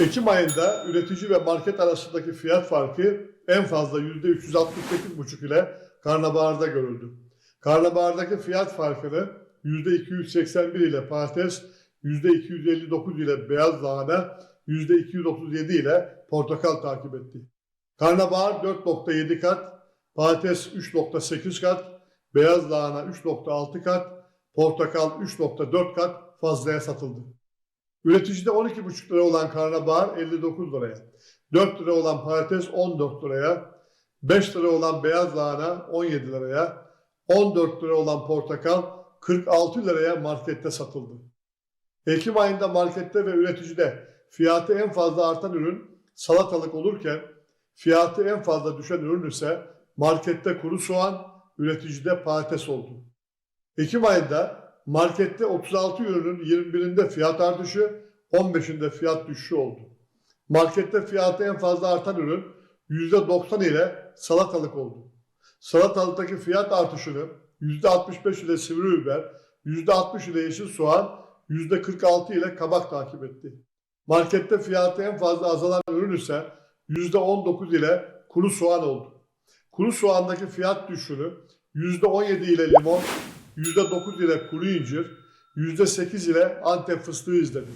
Ekim ayında üretici ve market arasındaki fiyat farkı en fazla %368,5 ile karnabaharda görüldü. Karnabahardaki fiyat farkını %281 ile patates, %259 ile beyaz lahana, %237 ile portakal takip etti. Karnabahar 4.7 kat, patates 3.8 kat, beyaz lahana 3.6 kat, portakal 3.4 kat fazlaya satıldı. Üreticide 12,5 lira olan karnabahar 59 liraya, 4 lira olan patates 14 liraya, 5 lira olan beyaz lahana 17 liraya, 14 lira olan portakal 46 liraya markette satıldı. Ekim ayında markette ve üreticide fiyatı en fazla artan ürün salatalık olurken fiyatı en fazla düşen ürün ise markette kuru soğan, üreticide patates oldu. Ekim ayında markette 36 ürünün 21'inde fiyat artışı, 15'inde fiyat düşüşü oldu. Markette fiyatı en fazla artan ürün %90 ile salatalık oldu. Salatalıktaki fiyat artışını %65 ile sivri biber, %60 ile yeşil soğan, %46 ile kabak takip etti. Markette fiyatı en fazla azalan ürün ise %19 ile kuru soğan oldu. Kuru soğandaki fiyat düşüşünü %17 ile limon, %9 ile kuru incir, %8 ile Antep fıstığı izledi.